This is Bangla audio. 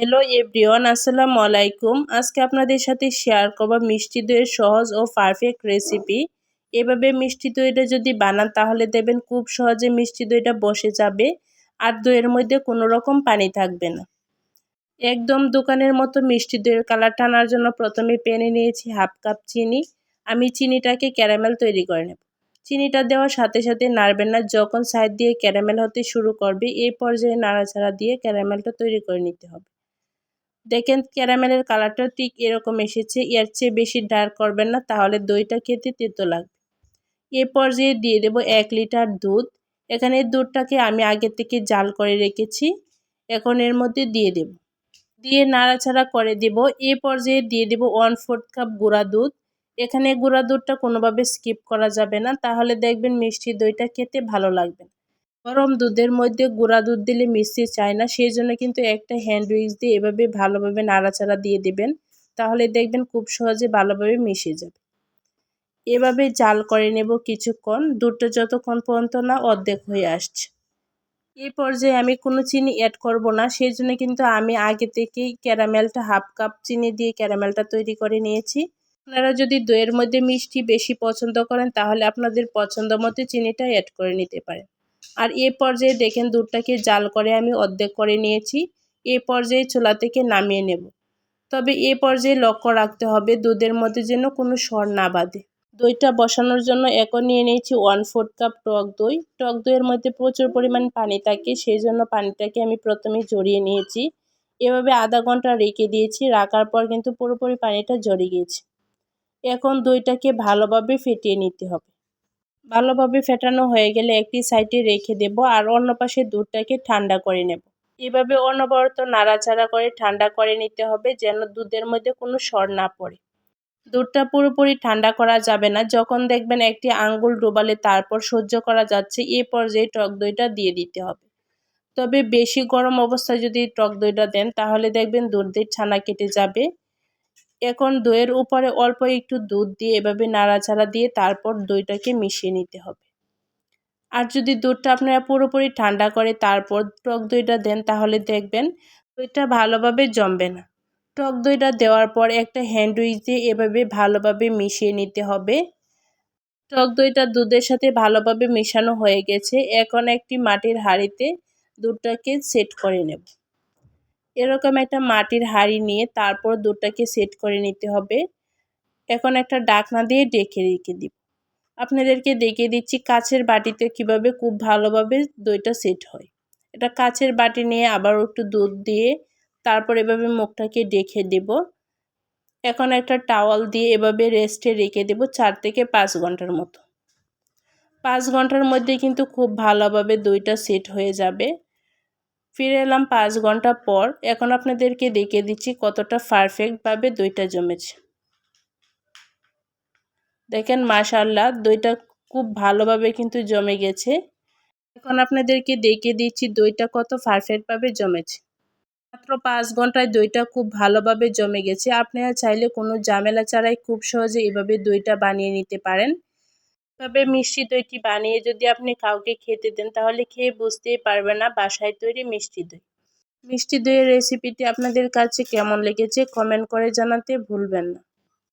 হ্যালো এভরিওয়ান আসসালামু আলাইকুম আজকে আপনাদের সাথে শেয়ার করব মিষ্টি দইয়ের সহজ ও পারফেক্ট রেসিপি এভাবে মিষ্টি দইটা যদি বানান, তাহলে দেবেন খুব সহজে মিষ্টি দইটা বসে যাবে আর দইয়ের মধ্যে কোনো রকম পানি থাকবে না। একদম দোকানের মতো মিষ্টি দইয়ের কালার টানার জন্য প্রথমে প্যানে নিয়েছি হাফ কাপ চিনি। আমি চিনিটাকে ক্যারামেল তৈরি করে নেব। চিনিটা দেওয়ার সাথে সাথে নাড়বেন না, যখন সাইড দিয়ে ক্যারামেল হতে শুরু করবে, এই পর্যায়ে নাড়াচাড়া দিয়ে ক্যারামেলটা তৈরি করে নিতে হবে। দেখেন ক্যারামেলের কালারটা ঠিক এরকম এসেছে, এর চেয়ে বেশি ডার্ক করবেন না, তাহলে দইটা খেতে তেতো লাগবে। এ পর্যায়ে দিয়ে দেব এক লিটার দুধ, এখানে দুধটাকে আমি আগে থেকে জাল করে রেখেছি, এখন এর মধ্যে দিয়ে দেব। দিয়ে নাড়াচাড়া করে দেব, এ পর্যায়ে দিয়ে দেব ওয়ান ফোর্থ কাপ গুঁড়া দুধ, এখানে গুঁড়া দুধটা কোনোভাবে স্কিপ করা যাবে না, তাহলে দেখবেন মিষ্টি দইটা খেতে ভালো লাগবে গরম দুধের মধ্যে গুঁড়া দুধ দিলে মিষ্টি চায় না সেই জন্য কিন্তু একটা হ্যান্ড উইক্স দিয়ে এভাবে ভালোভাবে নাড়াচাড়া দিয়ে দেবেন। তাহলে দেখবেন খুব সহজে ভালোভাবে মিশে যাবে। এভাবে জাল করে নেব কিছুক্ষণ, দুধটা যতক্ষণ পর্যন্ত না অর্ধেক হয়ে আসছে। এই পর্যায়ে আমি কোনো চিনি অ্যাড করব না সেই জন্য কিন্তু আমি আগে থেকেই ক্যারামেলটা হাফ কাপ চিনি দিয়ে ক্যারামেলটা তৈরি করে নিয়েছি। আপনারা যদি দইয়ের মধ্যে মিষ্টি বেশি পছন্দ করেন, তাহলে আপনাদের পছন্দ মতো চিনিটা অ্যাড করে নিতে পারেন। আর এ পর্যায়ে দেখেন দুধটাকে জাল করে আমি অর্ধেক করে নিয়েছি। এ পর্যায়ে চুলা থেকে নামিয়ে নেব। তবে এ পর্যায়ে লক্ষ্য রাখতে হবে দুধের মধ্যে যেন কোনো স্বর না বাঁধে। দইটা বসানোর জন্য এখন নিয়ে নিয়েছি ওয়ান ফোর্থ কাপ টক দই। টক দইয়ের মধ্যে প্রচুর পরিমাণ পানি থাকে, সেই জন্য পানিটাকে আমি প্রথমে জড়িয়ে নিয়েছি। এভাবে আধা ঘণ্টা রেখে দিয়েছি, রাখার পর কিন্তু পুরোপুরি পানিটা জড়ে গিয়েছে। এখন দইটাকে ভালোভাবে ফেটিয়ে নিতে হবে। ভালোভাবে ফেটানো হয়ে গেলে একটি সাইডে রেখে দেব আর অন্য পাশে দুধটাকে ঠান্ডা করে নেব। এভাবে অনবরত নাড়াচাড়া করে ঠান্ডা করে নিতে হবে যেন দুধের মধ্যে কোনো সর না পড়ে। দুধটা পুরোপুরি ঠান্ডা করা যাবে না। যখন দেখবেন একটি আঙ্গুল ডোবালে তারপর সহ্য করা যাচ্ছে, এ পর্যায়ে টক দইটা দিয়ে দিতে হবে। তবে বেশি গরম অবস্থায় যদি টক দইটা দেন, তাহলে দেখবেন দুধের ছানা কেটে যাবে। এখন দইয়ের উপরে অল্প একটু দুধ দিয়ে এভাবে নাড়াচাড়া দিয়ে তারপর দইটাকে মিশিয়ে নিতে হবে। আর যদি দুধটা আপনারা পুরোপুরি ঠান্ডা করে তারপর টক দইটা দেন, তাহলে দেখবেন দইটা ভালোভাবে জমবে না। টক দইটা দেওয়ার পর একটা হ্যান্ড উইচ দিয়ে এভাবে ভালোভাবে মিশিয়ে নিতে হবে। টক দইটা দুধের সাথে ভালোভাবে মেশানো হয়ে গেছে। এখন একটি মাটির হাঁড়িতে দুধটাকে সেট করে নেব। এরকম একটা মাটির হাঁড়ি নিয়ে তারপর দুধটাকে সেট করে নিতে হবে। এখন একটা ডাকনা দিয়ে ডেকে রেখে দিব। আপনাদেরকে দেখিয়ে দিচ্ছি কাছের বাটিতে কীভাবে খুব ভালোভাবে দইটা সেট হয়। এটা কাছের বাটি নিয়ে আবার একটু দুধ দিয়ে তারপর এভাবে মুখটাকে ডেকে দেব। এখন একটা টাওয়াল দিয়ে এভাবে রেস্টে রেখে দেব চার থেকে পাঁচ ঘণ্টার মতো। পাঁচ ঘণ্টার মধ্যে কিন্তু খুব ভালোভাবে দইটা সেট হয়ে যাবে। ফিরে এলাম পাঁচ ঘণ্টা পর। এখন আপনাদেরকে দেখিয়ে দিচ্ছি কতটা পারফেক্টভাবে দইটা জমেছে। দেখেন মাশাল্লাহ দইটা খুব ভালোভাবে কিন্তু জমে গেছে। এখন আপনাদেরকে দেখিয়ে দিচ্ছি দইটা কত পারফেক্টভাবে জমেছে। মাত্র পাঁচ ঘন্টায় দইটা খুব ভালোভাবে জমে গেছে। আপনারা চাইলে কোনো ঝামেলা ছাড়াই খুব সহজে এভাবে দইটা বানিয়ে নিতে পারেন। তবে মিষ্টি দইটি বানিয়ে যদি আপনি কাউকে খেতে দেন, তাহলে খেয়ে বুঝতেই পারবে না বাসায় তৈরি মিষ্টি দই। মিষ্টি দইয়ের রেসিপিটি আপনাদের কাছে কেমন লেগেছে কমেন্ট করে জানাতে ভুলবেন না।